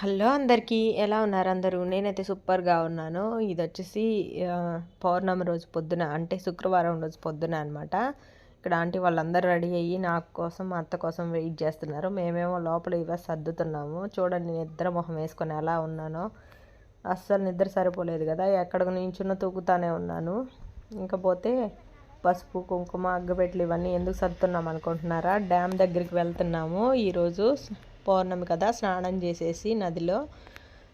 Hello అందరికీ ఎలా ఉన్నారు అందరూ? నేనైతే సూపర్గా ఉన్నాను. ఇది వచ్చేసి పౌర్ణమి రోజు పొద్దున అంటే శుక్రవారం రోజు పొద్దున అనమాట ఇక్కడ ఆంటీ వాళ్ళందరూ రెడీ అయ్యి నాకు కోసం మా అత్త కోసం వెయిట్ చేస్తున్నారు. మేమేమో లోపల ఇవ సర్దుతున్నాము. చూడండి నిద్ర మొహం వేసుకొని ఎలా ఉన్నానో. అస్సలు నిద్ర సరిపోలేదు కదా ఎక్కడ నించున్న తూకుతానే ఉన్నాను. ఇంకపోతే పసుపు కుంకుమ అగ్గబెట్లు ఇవన్నీ ఎందుకు సర్దుతున్నాం అనుకుంటున్నారా? డ్యామ్ దగ్గరికి వెళ్తున్నాము. ఈరోజు పౌర్ణమి కదా స్నానం చేసేసి నదిలో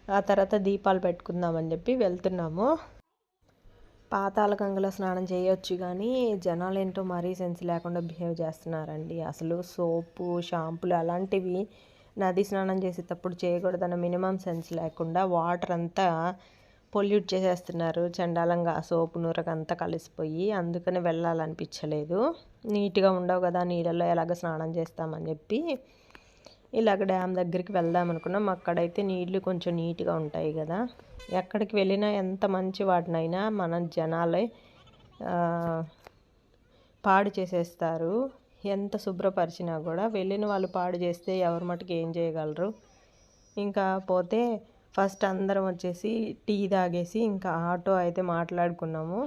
ఆ తర్వాత దీపాలు పెట్టుకుందామని చెప్పి వెళ్తున్నాము. పాతాల గంగలో స్నానం చేయొచ్చు కానీ జనాలు ఏంటో మరీ సెన్స్ లేకుండా బిహేవ్ చేస్తున్నారండి. అసలు సోపు షాంపులు అలాంటివి నది స్నానం చేసేటప్పుడు చేయకూడదన్న మినిమం సెన్స్ లేకుండా వాటర్ అంతా పొల్యూట్ చేసేస్తున్నారు. చండాలంగా సోపు నూరకంతా కలిసిపోయి అందుకని వెళ్ళాలనిపించలేదు. నీట్గా ఉండవు కదా నీళ్ళలో ఎలాగ స్నానం చేస్తామని చెప్పి ఇలాగ డ్యామ్ దగ్గరికి వెళ్దాం అనుకున్నాం. అక్కడైతే నీళ్ళు కొంచెం నీట్గా ఉంటాయి కదా. ఎక్కడికి వెళ్ళినా ఎంత మంచి వాటినైనా మన జనాలే పాడు చేసేస్తారు. ఎంత శుభ్రపరిచినా కూడా వెళ్ళిన వాళ్ళు పాడు చేస్తే ఎవరి మటుకు ఏం చేయగలరు. ఇంకా పోతే ఫస్ట్ అందరం వచ్చేసి టీ తాగేసి ఇంకా ఆటో అయితే మాట్లాడుకున్నాము.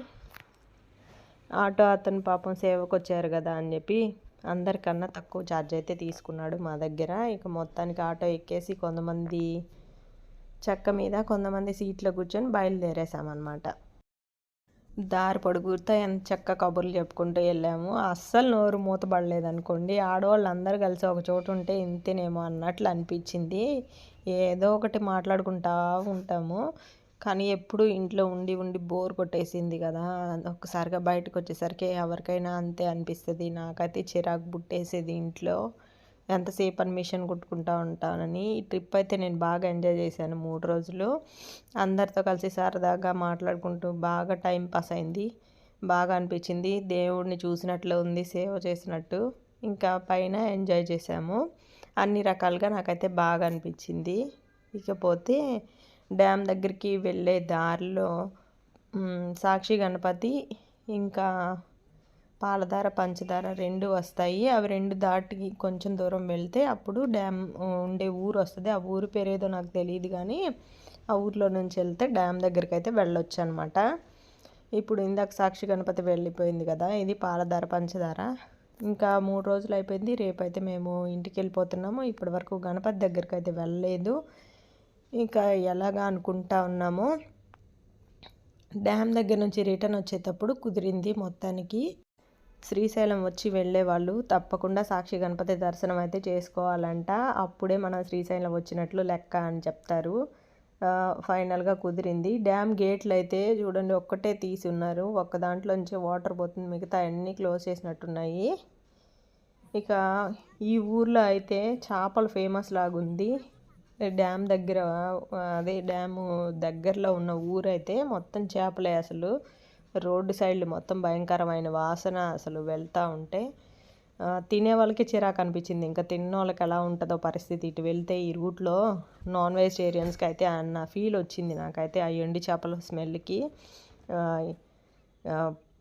ఆటో అతను పాపం సేవకు వచ్చారు కదా అని చెప్పి అందరికన్నా తక్కువ ఛార్జ్ అయితే తీసుకున్నాడు మా దగ్గర. ఇక మొత్తానికి ఆటో ఎక్కేసి కొంతమంది చెక్క మీద కొంతమంది సీట్లో కూర్చొని బయలుదేరేసామన్నమాట దారి పొడుగుతా ఎంత చెక్క కబుర్లు చెప్పుకుంటూ వెళ్ళాము. అస్సలు నోరు మూతపడలేదు అనుకోండి ఆడవాళ్ళు అందరూ కలిసి ఒక చోటు ఉంటే ఇంతేనేమో అన్నట్లు అనిపించింది. ఏదో ఒకటి మాట్లాడుకుంటా ఉంటాము. కానీ ఎప్పుడు ఇంట్లో ఉండి ఉండి బోర్ కొట్టేసింది కదా. ఒక్కసారిగా బయటకు వచ్చేసరికి ఎవరికైనా అంతే అనిపిస్తుంది. నాకైతే చిరాకు పుట్టేసేది ఇంట్లో. ఎంతసేపు అని మిషన్ కుట్టుకుంటా ఉంటానని ఈ ట్రిప్ అయితే నేను బాగా ఎంజాయ్ చేశాను మూడు రోజులు. అందరితో కలిసి సరదాగా మాట్లాడుకుంటూ బాగా టైం పాస్ అయింది. బాగా అనిపించింది. దేవుడిని చూసినట్లు ఉంది సేవ చేసినట్టు. ఇంకా పైన ఎంజాయ్ చేసాము అన్ని రకాలుగా నాకైతే బాగా అనిపించింది. ఇకపోతే డ్యామ్ దగ్గరికి వెళ్ళే దారిలో సాక్షి గణపతి ఇంకా పాలధార పంచదార రెండు వస్తాయి. అవి రెండు దాటి కొంచెం దూరం వెళ్తే అప్పుడు డ్యామ్ ఉండే ఊరు వస్తుంది. ఆ ఊరు పేరేదో నాకు తెలియదు కానీ ఆ ఊర్లో నుంచి వెళ్తే డ్యామ్ దగ్గరికి అయితే వెళ్ళొచ్చు అనమాట ఇప్పుడు ఇందాక సాక్షి గణపతి వెళ్ళిపోయింది కదా ఇది పాలధార పంచదార ఇంకా మూడు రోజులు అయిపోయింది. రేపైతే మేము ఇంటికి వెళ్ళిపోతున్నాము. ఇప్పటి వరకు గణపతి దగ్గరికి అయితే వెళ్ళలేదు. ఇంకా ఎలాగా అనుకుంటా ఉన్నామో డ్యామ్ దగ్గర నుంచి రిటర్న్ వచ్చేటప్పుడు కుదిరింది మొత్తానికి. శ్రీశైలం వచ్చి వెళ్ళే వాళ్ళు తప్పకుండా సాక్షి గణపతి దర్శనం అయితే చేసుకోవాలంట. అప్పుడే మనం శ్రీశైలం వచ్చినట్లు లెక్క అని చెప్తారు. ఫైనల్గా కుదిరింది. డ్యామ్ గేట్లు అయితే చూడండి ఒక్కటే తీసి ఉన్నారు. ఒక్క దాంట్లో నుంచి వాటర్ పోతుంది. మిగతా అన్నీ క్లోజ్ చేసినట్టున్నాయి. ఇక ఈ ఊర్లో అయితే చేపలు ఫేమస్ లాగుంది. డ్యామ్ దగ్గర అదే డ్యాము దగ్గరలో ఉన్న ఊరైతే మొత్తం చేపలే అసలు. రోడ్డు సైడ్లు మొత్తం భయంకరమైన వాసన అసలు వెళ్తూ ఉంటే తినే వాళ్ళకి చిరాకు అనిపించింది. ఇంకా తిన్న వాళ్ళకి ఎలా ఉంటుందో పరిస్థితి. ఇటు వెళ్తే ఈ రూట్లో నాన్ వెజిటేరియన్స్కి అయితే అన్న ఫీల్ వచ్చింది నాకైతే. ఆ ఎండి చేపల స్మెల్కి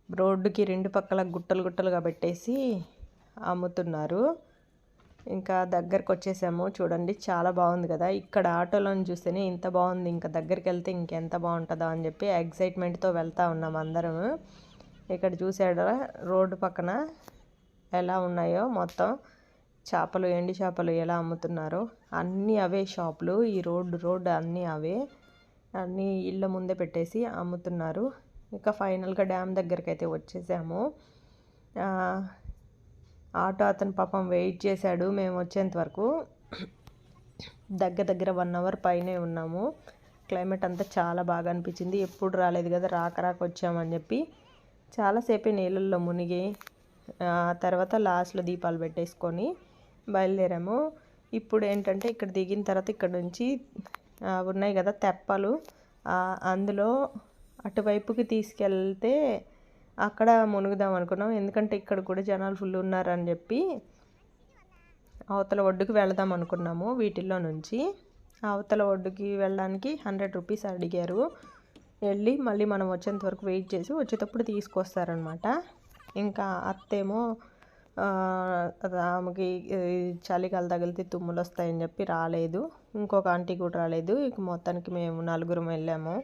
రోడ్డుకి రెండు పక్కల గుట్టలు గుట్టలుగా పెట్టేసి అమ్ముతున్నారు. ఇంకా దగ్గరకు వచ్చేసాము చూడండి చాలా బాగుంది కదా. ఇక్కడ ఆటోలోని చూస్తేనే ఇంత బాగుంది. ఇంకా దగ్గరికి వెళ్తే ఇంకెంత బాగుంటుందో అని చెప్పి ఎగ్జైట్మెంట్తో వెళ్తూ ఉన్నాం అందరం. ఇక్కడ చూసాడ రోడ్డు పక్కన ఎలా ఉన్నాయో మొత్తం. చేపలు ఎండి చేపలు ఎలా అమ్ముతున్నారో? అన్నీ అవే షాపులు. ఈ రోడ్డు రోడ్డు అన్నీ అవే. అన్నీ ఇళ్ళ ముందే పెట్టేసి అమ్ముతున్నారు. ఇక ఫైనల్గా డ్యామ్ దగ్గరికి అయితే వచ్చేసాము ఆటో అతను పాపం వెయిట్ చేశాడు. మేము వచ్చేంత వరకు దగ్గర దగ్గర వన్ అవర్ పైనే ఉన్నాము. క్లైమేట్ అంతా చాలా బాగా అనిపించింది. ఎప్పుడు రాలేదు కదా రాక రాక వచ్చామని చెప్పి చాలాసేపే నీళ్ళల్లో మునిగి తర్వాత లాస్ట్లో దీపాలు పెట్టేసుకొని బయలుదేరాము. ఇప్పుడు ఏంటంటే ఇక్కడ దిగిన తర్వాత ఇక్కడ నుంచి ఉన్నాయి కదా తెప్పలు. అందులో అటువైపుకి తీసుకెళ్తే అక్కడ మునుగుదాం అనుకున్నాం. ఎందుకంటే ఇక్కడ కూడా జనాలు ఫుల్ ఉన్నారని చెప్పి అవతల ఒడ్డుకి వెళదాం అనుకున్నాము వీటిల్లో నుంచి. అవతల ఒడ్డుకి వెళ్ళడానికి హండ్రెడ్ రూపీస్ అడిగారు. వెళ్ళి మళ్ళీ మనం వచ్చేంత వరకు వెయిట్ చేసి వచ్చేటప్పుడు తీసుకొస్తారనమాట ఇంకా అత్తేమో ఆమెకి చలికాలు తగిలితే తుమ్ములు వస్తాయని చెప్పి రాలేదు. ఇంకొక ఆంటీ కూడా రాలేదు. ఇక మొత్తానికి మేము నలుగురం వెళ్ళాము.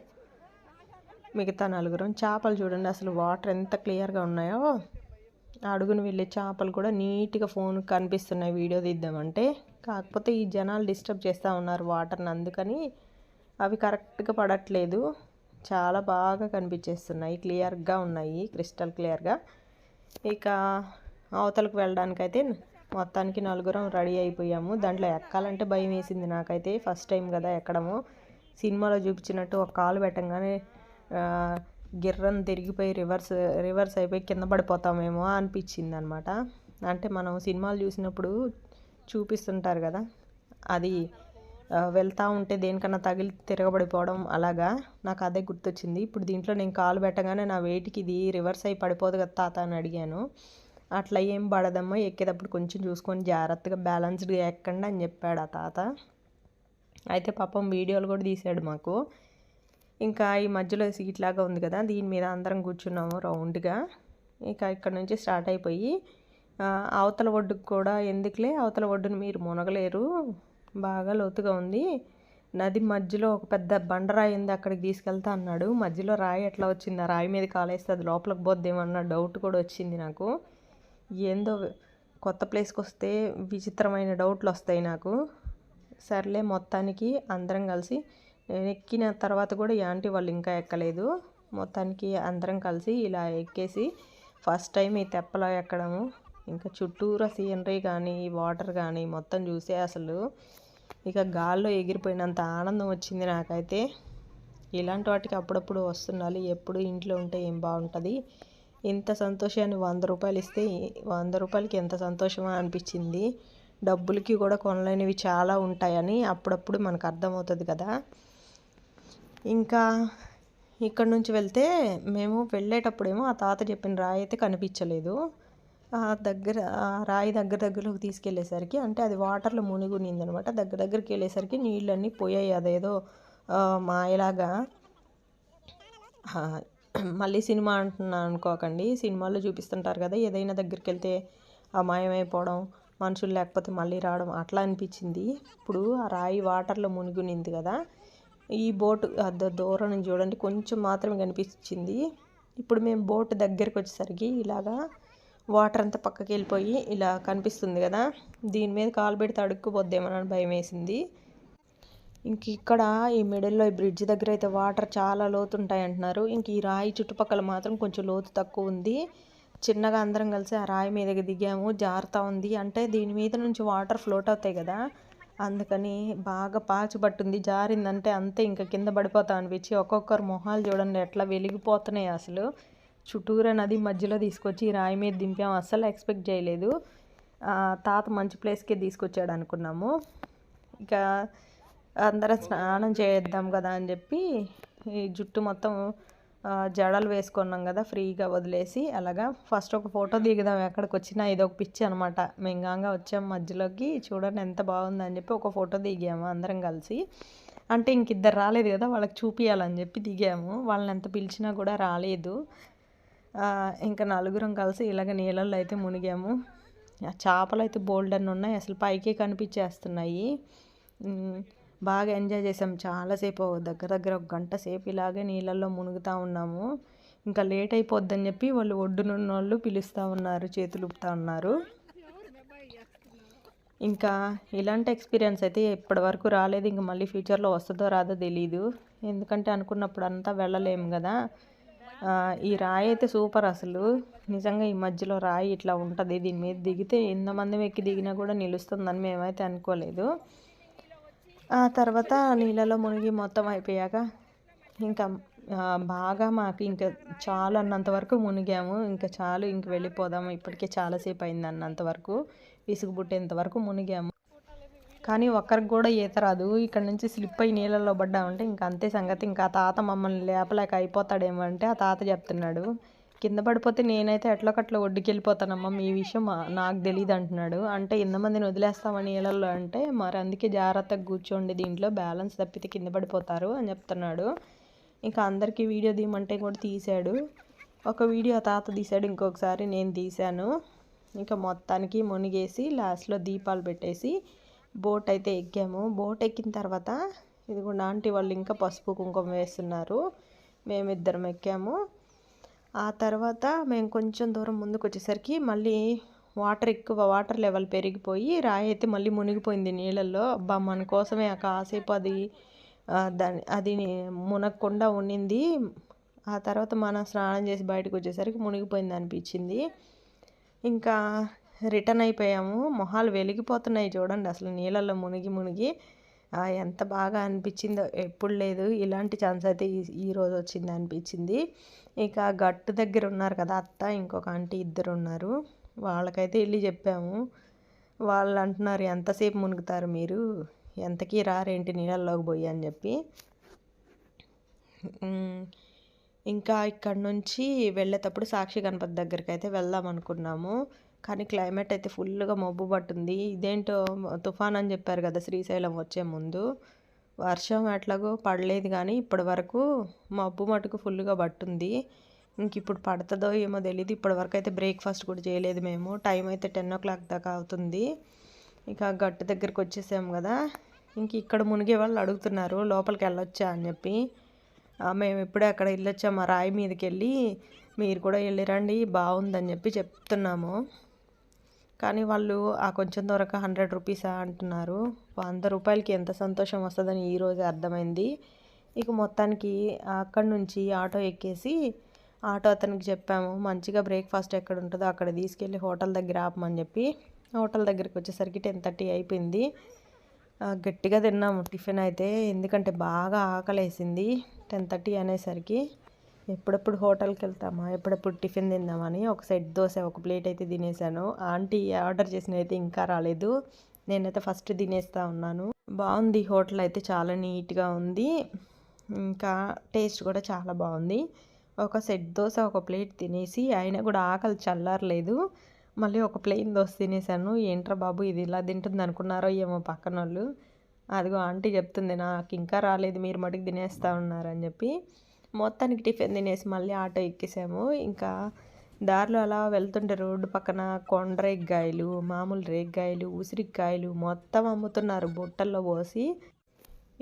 మిగతా నలుగురం. చేపలు చూడండి అసలు వాటర్ ఎంత క్లియర్గా ఉన్నాయో. అడుగును వెళ్ళే చేపలు కూడా నీట్గా ఫోన్ కనిపిస్తున్నాయి వీడియో తీద్దామంటే కాకపోతే ఈ జనాలు డిస్టర్బ్ చేస్తూ ఉన్నారు వాటర్ని అందుకని అవి కరెక్ట్గా పడట్లేదు. చాలా బాగా కనిపించేస్తున్నాయి క్లియర్గా ఉన్నాయి క్రిస్టల్ క్లియర్గా. ఇక అవతలకు వెళ్ళడానికైతే మొత్తానికి నలుగురం రెడీ అయిపోయాము. దాంట్లో ఎక్కాలంటే భయం వేసింది నాకైతే. ఫస్ట్ టైం కదా ఎక్కడము. సినిమాలో చూపించినట్టు ఒక కాలు పెట్టంగానే గిర్రం తిరిగిపోయి రివర్స్ రివర్స్ అయిపోయి కింద పడిపోతామేమో అనిపించింది అనమాట అంటే మనం సినిమాలు చూసినప్పుడు చూపిస్తుంటారు కదా అది వెళ్తూ వెళ్తా ఉంటే దేనికన్నా తగిలి తిరగబడిపోవడం అలాగా నాకు అదే గుర్తొచ్చింది. ఇప్పుడు దీంట్లో నేను కాలు పెట్టగానే నా వెయిట్కి ఇది రివర్స్ అయి పడిపోదు కదా తాత అని అడిగాను. అట్లా ఏం పడదమ్మా ఎక్కేటప్పుడు కొంచెం చూసుకొని జాగ్రత్తగా బ్యాలెన్స్డ్గా ఎక్కండి అని చెప్పాడు ఆ తాత. అయితే పాపం వీడియోలు కూడా తీసాడు మాకు. ఇంకా ఈ మధ్యలో సీట్ లాగా ఉంది కదా దీని మీద అందరం కూర్చున్నాము రౌండ్గా. ఇక ఇక్కడ నుంచి స్టార్ట్ అయిపోయి అవతల ఒడ్డుకు కూడా ఎందుకులే? అవతల ఒడ్డును మీరు మునగలేరు. బాగా లోతుగా ఉంది. నది మధ్యలో ఒక పెద్ద బండరాయి ఉంది అక్కడికి తీసుకెళ్తా అన్నాడు. మధ్యలో రాయి ఎట్లా వచ్చింది? ఆ రాయి మీద కాలేస్తే అది లోపలికి పోద్దేమన్న డౌట్ కూడా వచ్చింది నాకు. ఏందో కొత్త ప్లేస్కి వస్తే విచిత్రమైన డౌట్లు వస్తాయి నాకు. సర్లే మొత్తానికి అందరం కలిసి నేను ఎక్కిన తర్వాత కూడా యాంటీ వాళ్ళు ఇంకా ఎక్కలేదు. మొత్తానికి అందరం కలిసి ఇలా ఎక్కేసి ఫస్ట్ టైం ఈ తెప్పలో ఎక్కడము. ఇంకా చుట్టూరా సీనరీ కానీ వాటర్ కానీ మొత్తం చూసే అసలు ఇక గాల్లో ఎగిరిపోయినంత ఆనందం వచ్చింది నాకైతే. ఇలాంటి వాటికి అప్పుడప్పుడు వస్తుండాలి. ఎప్పుడు ఇంట్లో ఉంటే ఏం బాగుంటుంది? ఇంత సంతోషాన్ని వంద రూపాయలు ఇస్తే వంద రూపాయలకి ఎంత సంతోషమా అనిపించింది? డబ్బులకి కూడా కొనలేనివి చాలా ఉంటాయని అప్పుడప్పుడు మనకు అర్థమవుతుంది కదా. ఇంకా ఇక్కడ నుంచి వెళ్తే మేము వెళ్ళేటప్పుడేమో ఆ తాత చెప్పిన రాయి అయితే కనిపించలేదు. ఆ దగ్గర ఆ రాయి దగ్గర దగ్గరలోకి తీసుకెళ్ళేసరికి అంటే అది వాటర్లో మునిగునిందనమాట దగ్గర దగ్గరికి వెళ్ళేసరికి నీళ్ళన్నీ పోయాయి. అదేదో మాయలాగా. మళ్ళీ సినిమా అంటున్నాను అనుకోకండి. సినిమాల్లో చూపిస్తుంటారు కదా ఏదైనా దగ్గరికి వెళ్తే అమాయమైపోవడం మనుషులు లేకపోతే మళ్ళీ రావడం అట్లా అనిపించింది. ఇప్పుడు ఆ రాయి వాటర్లో మునిగునింది కదా ఈ బోటు అద్ద దూరం నుంచి చూడండి కొంచెం మాత్రమే కనిపించింది. ఇప్పుడు మేము బోట్ దగ్గరికి వచ్చేసరికి ఇలాగా వాటర్ అంతా పక్కకి వెళ్ళిపోయి ఇలా కనిపిస్తుంది కదా. దీని మీద కాలు పెడితే అడుక్కుపోద్దేమని భయం వేసింది. ఇంక ఇక్కడ ఈ మిడిల్లో ఈ బ్రిడ్జ్ దగ్గర అయితే వాటర్ చాలా లోతు ఉంటాయి అంటున్నారు. ఇంక ఈ రాయి చుట్టుపక్కల మాత్రం కొంచెం లోతు తక్కువ ఉంది. చిన్నగా అందరం కలిసి ఆ రాయి మీదకి దిగాము. జారుతూ ఉంది. అంటే దీని మీద నుంచి వాటర్ ఫ్లోట్ అవుతాయి కదా. అందుకని బాగా పాచి పట్టుంది జారిందంటే అంతే ఇంకా కింద పడిపోతా అనిపించి ఒక్కొక్కరు మొహాలు చూడండి ఎట్లా వెలిగిపోతున్నాయి అసలు. చుట్టూరా నది మధ్యలో తీసుకొచ్చి రాయి మీద దింపాం. అస్సలు ఎక్స్పెక్ట్ చేయలేదు. తాత మంచి ప్లేస్కే తీసుకొచ్చాడు అనుకున్నాము. ఇక అందరం స్నానం చేద్దాం కదా అని చెప్పి ఈ జుట్టు మొత్తం జడలు వేసుకున్నాం కదా ఫ్రీగా వదిలేసి అలాగా ఫస్ట్ ఒక ఫోటో దిగుదాం ఎక్కడికి వచ్చినా ఇది ఒక పిచ్చి అనమాట మెంగాంగా వచ్చాం మధ్యలోకి చూడండి ఎంత బాగుందని చెప్పి ఒక ఫోటో దిగాము అందరం కలిసి. అంటే ఇంక ఇద్దరు రాలేదు కదా వాళ్ళకి చూపించాలని చెప్పి దిగాము. వాళ్ళని ఎంత పిలిచినా కూడా రాలేదు. ఇంకా నలుగురం కలిసి ఇలాగ నీళ్ళల్లో అయితే మునిగాము. ఆ చేపలు అయితే బోల్డ్ అని ఉన్నాయి అసలు పైకి కనిపించేస్తున్నాయి. బాగా ఎంజాయ్ చేసాం. చాలాసేపు దగ్గర దగ్గర ఒక గంట సేపు ఇలాగే నీళ్ళల్లో మునుగుతూ ఉన్నాము. ఇంకా లేట్ అయిపోద్దని చెప్పి వాళ్ళు ఒడ్డునున్న వాళ్ళు పిలుస్తూ ఉన్నారు చేతులు ఊపుతా ఉన్నారు. ఇంకా ఇలాంటి ఎక్స్పీరియన్స్ అయితే ఇప్పటివరకు రాలేదు. ఇంకా మళ్ళీ ఫ్యూచర్లో వస్తుందో రాదో తెలీదు. ఎందుకంటే అనుకున్నప్పుడు అంతా వెళ్ళలేము కదా. ఈ రాయి అయితే సూపర్ అసలు. నిజంగా ఈ మధ్యలో రాయి ఇట్లా ఉంటుంది. దీని మీద దిగితే ఎంతమంది ఎక్కి దిగినా కూడా నిలుస్తుందని మేమైతే అనుకోలేదు. ఆ తర్వాత నీళ్ళలో మునిగి మొత్తం అయిపోయాక ఇంకా బాగా మాకు ఇంకా చాలు అన్నంత వరకు మునిగాము. ఇంకా చాలు ఇంక వెళ్ళిపోదాము. ఇప్పటికే చాలాసేపు అయింది అన్నంత వరకు. విసుగు పుట్టేంత వరకు మునిగాము. కానీ ఒక్కరికి కూడా ఈత రాదు. ఇక్కడ నుంచి స్లిప్ అయి నీళ్ళలో పడ్డామంటే ఇంకా అంతే సంగతి. ఇంకా ఆ తాత మమ్మల్ని లేపలేక అయిపోతాడేమో అంటే ఆ తాత చెప్తున్నాడు. కింద పడిపోతే నేనైతే ఎట్లకట్ల ఒడ్డుకి వెళ్ళిపోతానమ్మా మీ విషయం నాకు తెలియదు అంటున్నాడు. అంటే ఎంతమందిని వదిలేస్తామని నీళ్ళల్లో అంటే మరి అందుకే జాగ్రత్తగా కూర్చోండి దీంట్లో బ్యాలెన్స్ తప్పితే కింద పడిపోతారు అని చెప్తున్నాడు. ఇంకా అందరికీ వీడియో తీయమంటే కూడా తీశాడు ఒక వీడియో తాత తీశాడు ఇంకొకసారి నేను తీశాను. ఇంకా మొత్తానికి మునిగేసి లాస్ట్లో దీపాలు పెట్టేసి బోట్ అయితే ఎక్కాము. బోట్ ఎక్కిన తర్వాత ఇదిగోండి ఆంటీ వాళ్ళు ఇంకా పసుపు కుంకుమ వేస్తున్నారు. మేమిద్దరం ఎక్కాము. ఆ తర్వాత మేము కొంచెం దూరం ముందుకు వచ్చేసరికి మళ్ళీ వాటర్ ఎక్కువ వాటర్ లెవెల్ పెరిగిపోయి రాయి అయితే మళ్ళీ మునిగిపోయింది నీళ్ళల్లో. అబ్బా మన కోసమే కాసేపు అది దాని అది మునగకుండా ఉండింది ఆ తర్వాత మనం స్నానం చేసి బయటకు వచ్చేసరికి మునిగిపోయింది అనిపించింది. ఇంకా రిటర్న్ అయిపోయాము. మొహాలు వెలిగిపోతున్నాయి చూడండి అసలు నీళ్ళల్లో మునిగి మునిగి. ఎంత బాగా అనిపించిందో ఎప్పుడు లేదు. ఇలాంటి ఛాన్స్ అయితే ఈరోజు వచ్చింది అనిపించింది. ఇక గట్టు దగ్గర ఉన్నారు కదా అత్త ఇంకొక ఆంటీ ఇద్దరు ఉన్నారు. వాళ్ళకైతే వెళ్ళి చెప్పాము. వాళ్ళు అంటున్నారు ఎంతసేపు మునుగుతారు మీరు? ఎంతకీ రారేంటి నీళ్ళల్లోకి పోయి? అని చెప్పి. ఇంకా ఇక్కడ నుంచి వెళ్ళేటప్పుడు సాక్షి గణపతి దగ్గరికి అయితే వెళ్దాం అనుకున్నాము. కానీ క్లైమేట్ అయితే ఫుల్గా మబ్బు పట్టుంది. ఇదేంటో తుఫాన్ అని చెప్పారు కదా శ్రీశైలం వచ్చే ముందు. వర్షం ఎట్లాగో పడలేదు కానీ ఇప్పటి వరకు మబ్బు మటుకు ఫుల్గా పట్టుంది. ఇంక ఇప్పుడు పడుతుందో ఏమో తెలియదు ఇప్పటి వరకు అయితే బ్రేక్ఫాస్ట్ కూడా చేయలేదు మేము. టైం అయితే టెన్ ఓ క్లాక్ దాకా అవుతుంది. ఇక గట్టు దగ్గరికి వచ్చేసాము కదా. ఇంక ఇక్కడ మునిగే వాళ్ళు అడుగుతున్నారు లోపలికి వెళ్ళొచ్చా? అని చెప్పి. మేము ఇప్పుడే అక్కడ వెళ్ళొచ్చాము మా రాయి మీదకి వెళ్ళి మీరు కూడా వెళ్ళిరండి బాగుందని చెప్పి చెప్తున్నాము. కానీ వాళ్ళు ఆ కొంచెం దొరక హండ్రెడ్ రూపీసా? అంటున్నారు. వంద రూపాయలకి ఎంత సంతోషం వస్తుందని ఈరోజు అర్థమైంది. ఇక మొత్తానికి అక్కడి నుంచి ఆటో ఎక్కేసి ఆటో అతనికి చెప్పాము మంచిగా బ్రేక్ఫాస్ట్ ఎక్కడ ఉంటుందో అక్కడ తీసుకెళ్ళి హోటల్ దగ్గర ఆపమని చెప్పి హోటల్ దగ్గరికి వచ్చేసరికి టెన్ థర్టీ అయిపోయింది. గట్టిగా తిన్నాము టిఫిన్ అయితే ఎందుకంటే బాగా ఆకలేసింది టెన్ థర్టీ అనేసరికి. ఎప్పుడప్పుడు హోటల్కి వెళ్తామా ఎప్పుడప్పుడు టిఫిన్ తిందామని ఒక సెట్ దోశ ఒక ప్లేట్ అయితే తినేసాను. ఆంటీ ఆర్డర్ చేసిన అయితే ఇంకా రాలేదు. నేనైతే ఫస్ట్ తినేస్తా ఉన్నాను. బాగుంది. హోటల్ అయితే చాలా నీట్గా ఉంది. ఇంకా టేస్ట్ కూడా చాలా బాగుంది. ఒక సెట్ దోశ ఒక ప్లేట్ తినేసి అయినా కూడా ఆకలి చల్లారలేదు. మళ్ళీ ఒక ప్లెయిన్ దోశ తినేసాను. ఏంట్రా బాబు ఇది ఇలా తింటుంది అనుకున్నారో ఏమో పక్కన వాళ్ళు అదిగో ఆంటీ చెప్తుంది నాకు ఇంకా రాలేదు. మీరు మటుకు తినేస్తూ ఉన్నారని చెప్పి. మొత్తానికి టిఫిన్ తినేసి మళ్ళీ ఆటో ఎక్కేసాము. ఇంకా దారిలో అలా వెళ్తుంటే రోడ్డు పక్కన కొండరేగ్గాయలు మామూలు రేగ్గాయలు ఉసిరికాయలు మొత్తం అమ్ముతున్నారు బుట్టల్లో పోసి.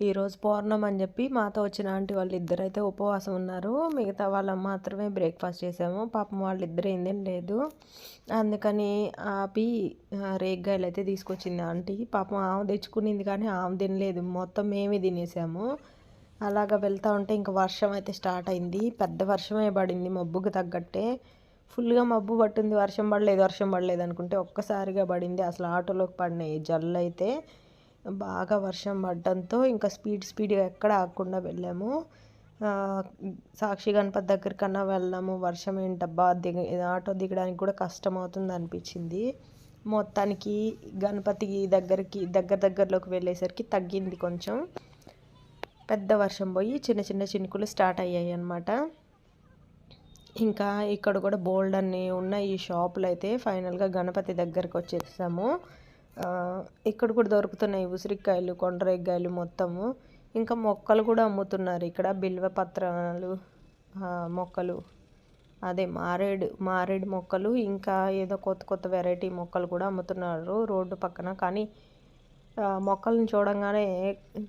ఈరోజు పౌర్ణం అని చెప్పి మాతో వచ్చిన ఆంటీ వాళ్ళు ఇద్దరైతే ఉపవాసం ఉన్నారు. మిగతా వాళ్ళం మాత్రమే బ్రేక్ఫాస్ట్ చేసాము. పాపం వాళ్ళిద్దరు ఏందేం లేదు అందుకని ఆపి రేగ్గాయలు అయితే తీసుకొచ్చింది ఆంటీ. పాపం ఆమె తెచ్చుకునింది కానీ ఆమె తినలేదు. మొత్తం మేమే తినేసాము. అలాగ వెళ్తూ ఉంటే ఇంకా వర్షం అయితే స్టార్ట్ అయింది. పెద్ద వర్షమే పడింది మబ్బుకు తగ్గట్టే. ఫుల్గా మబ్బు పట్టింది. వర్షం పడలేదు వర్షం పడలేదు అనుకుంటే ఒక్కసారిగా పడింది. అసలు ఆటోలోకి పడినాయి జల్లు అయితే బాగా వర్షం పడడంతో ఇంకా స్పీడ్ స్పీడ్గా ఎక్కడ ఆగకుండా వెళ్ళాము. సాక్షి గణపతి దగ్గర కన్నా వర్షం ఏంటబ్బా? దిగ ఆటో దిగడానికి కూడా కష్టం అవుతుంది అనిపించింది. మొత్తానికి గణపతి దగ్గరికి దగ్గర దగ్గరలోకి వెళ్ళేసరికి తగ్గింది కొంచెం. పెద్ద వర్షం పోయి చిన్న చిన్న చినుకులు స్టార్ట్ అయ్యాయి అనమాట ఇంకా ఇక్కడ కూడా బోల్డ్ అన్ని ఉన్న ఈ షాపులు అయితే. ఫైనల్గా గణపతి దగ్గరకు వచ్చేసాము. ఇక్కడ కూడా దొరుకుతున్నాయి ఉసిరికాయలు కొండరేగ్గాయలు మొత్తము. ఇంకా మొక్కలు కూడా అమ్ముతున్నారు ఇక్కడ. బిల్వ పత్రాలు మొక్కలు. అదే మారేడు మారేడు మొక్కలు. ఇంకా ఏదో కొత్త కొత్త వెరైటీ మొక్కలు కూడా అమ్ముతున్నారు రోడ్డు పక్కన. కానీ మొక్కలను చూడంగానే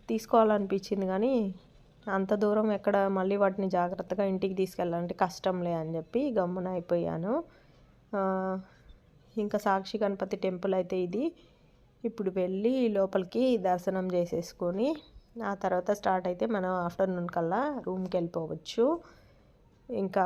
తీసుకోవాలనిపించింది కానీ అంత దూరం ఎక్కడ మళ్ళీ వాటిని జాగ్రత్తగా ఇంటికి తీసుకెళ్ళాలంటే కష్టంలే అని చెప్పి గమ్మున అయిపోయాను. ఇంకా సాక్షి గణపతి టెంపుల్ అయితే ఇది. ఇప్పుడు వెళ్ళి లోపలికి దర్శనం చేసేసుకొని ఆ తర్వాత స్టార్ట్ అయితే మనం ఆఫ్టర్నూన్ కల్లా రూమ్కి వెళ్ళిపోవచ్చు. ఇంకా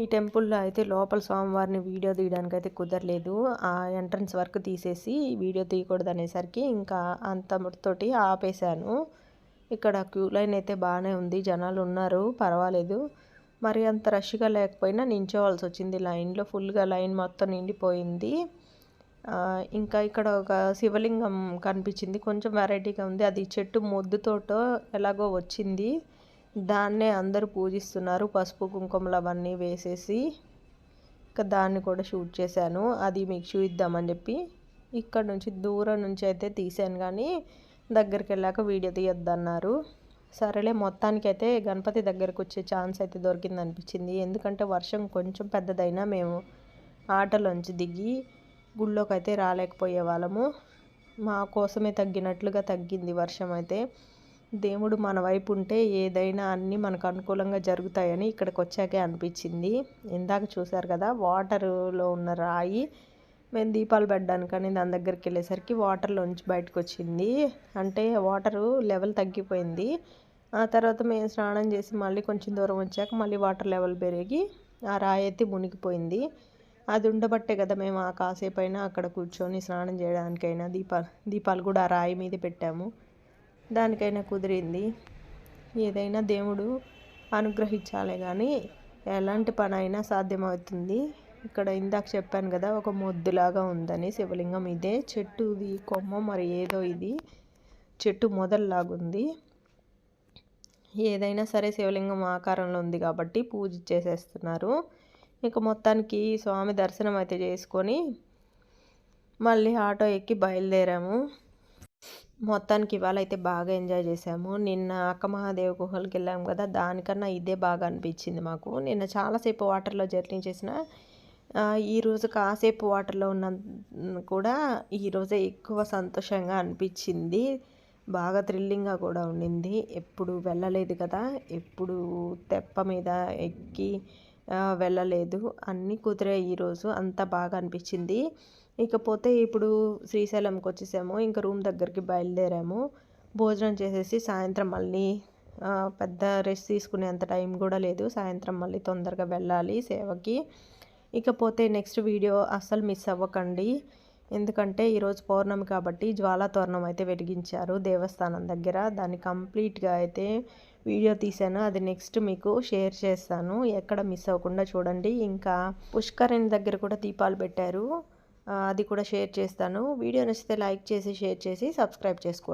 ఈ టెంపుల్లో అయితే లోపల స్వామివారిని వీడియో తీయడానికి అయితే కుదరలేదు. ఆ ఎంట్రన్స్ వరకు తీసేసి వీడియో తీయకూడదు అనేసరికి ఇంకా అంతటితోటి ఆపేశాను. ఇక్కడ క్యూ లైన్ అయితే బాగానే ఉంది జనాలు ఉన్నారు పర్వాలేదు. మరి అంత రష్గా లేకపోయినా నించోవాల్సి వచ్చింది. లైన్లో ఫుల్గా లైన్ మొత్తం నిండిపోయింది. ఇంకా ఇక్కడ ఒక శివలింగం కనిపించింది. కొంచెం వెరైటీగా ఉంది. అది చెట్టు మొద్దుతోటో ఎలాగో వచ్చింది. దాన్నే అందరూ పూజిస్తున్నారు. పసుపు కుంకుమలు అవన్నీ వేసేసి ఇంకా దాన్ని కూడా షూట్ చేశాను. అది మీకు చూద్దామని చెప్పి ఇక్కడ నుంచి దూరం నుంచి అయితే తీసాను కానీ దగ్గరికి వెళ్ళాక వీడియో తీయొద్దన్నారు. సరేలే మొత్తానికి అయితే గణపతి దగ్గరకు వచ్చే ఛాన్స్ అయితే దొరికింది అనిపించింది. ఎందుకంటే వర్షం కొంచెం పెద్దదైనా మేము ఆటలోంచి దిగి గుళ్ళోకి అయితే రాలేకపోయే వాళ్ళము. మా కోసమే తగ్గినట్లుగా తగ్గింది వర్షం అయితే. దేవుడు మన వైపు ఉంటే ఏదైనా అన్నీ మనకు అనుకూలంగా జరుగుతాయని ఇక్కడికి వచ్చాకే అనిపించింది. ఇందాక చూశారు కదా వాటర్లో ఉన్న రాయి మేము దీపాలు పెట్టడానికని దాని దగ్గరికి వెళ్ళేసరికి వాటర్లోంచి బయటకు వచ్చింది అంటే వాటరు లెవెల్ తగ్గిపోయింది. ఆ తర్వాత మేము స్నానం చేసి మళ్ళీ కొంచెం దూరం వచ్చాక మళ్ళీ వాటర్ లెవెల్ పెరిగి ఆ రాయి అయితే మునిగిపోయింది. అది ఉండబట్టే కదా మేము ఆ కాసేపు అయినా అక్కడ కూర్చొని స్నానం చేయడానికైనా దీపాలు దీపాలు కూడా ఆ రాయి మీద పెట్టాము. దానికైనా కుదిరింది. ఏదైనా దేవుడు అనుగ్రహించాలే కానీ ఎలాంటి పని అయినా సాధ్యమవుతుంది. ఇక్కడ ఇందాక చెప్పాను కదా ఒక మొద్దులాగా ఉందని శివలింగం ఇదే. చెట్టుది కొమ్మ మరి ఏదో ఇది. చెట్టు మొదల్లాగుంది. ఏదైనా సరే శివలింగం ఆకారంలో ఉంది కాబట్టి పూజ చేసేస్తున్నారు. ఇక మొత్తానికి స్వామి దర్శనం అయితే చేసుకొని మళ్ళీ ఆటో ఎక్కి బయలుదేరాము. మొత్తానికి ఇవాళ అయితే బాగా ఎంజాయ్ చేసాము నిన్న అక్క మహాదేవ గుహలకి వెళ్ళాము కదా దానికన్నా ఇదే బాగా అనిపించింది మాకు. నిన్న చాలాసేపు వాటర్లో జర్నీ చేసిన ఈరోజు కాసేపు వాటర్లో ఉన్న కూడా ఈరోజే ఎక్కువ సంతోషంగా అనిపించింది. బాగా థ్రిల్లింగ్గా కూడా ఉండింది. ఎప్పుడు వెళ్ళలేదు కదా ఎప్పుడు తెప్ప మీద ఎక్కి వెళ్ళలేదు. అన్నీ కుదిరే ఈరోజు అంత బాగా అనిపించింది. ఇకపోతే ఇప్పుడు శ్రీశైలంకి వచ్చేసాము ఇంకా రూమ్ దగ్గరికి బయలుదేరాము. భోజనం చేసేసి సాయంత్రం మళ్ళీ పెద్ద రెస్ట్ తీసుకునేంత టైం కూడా లేదు. సాయంత్రం మళ్ళీ తొందరగా వెళ్ళాలి సేవకి. ఇకపోతే నెక్స్ట్ వీడియో అస్సలు మిస్ అవ్వకండి. ఎందుకంటే ఈరోజు పౌర్ణమి కాబట్టి జ్వాలా తోరణం అయితే వెలిగించారు దేవస్థానం దగ్గర. దాన్ని కంప్లీట్గా అయితే వీడియో తీశాను. అది నెక్స్ట్ మీకు షేర్ చేస్తాను. ఎక్కడ మిస్ అవ్వకుండా చూడండి. ఇంకా పుష్కరిణి దగ్గర కూడా దీపాలు పెట్టారు. అది కూడా షేర్ చేస్తాను. వీడియో నచ్చితే లైక్ చేసి షేర్ చేసి సబ్స్క్రైబ్ చేసుకోండి.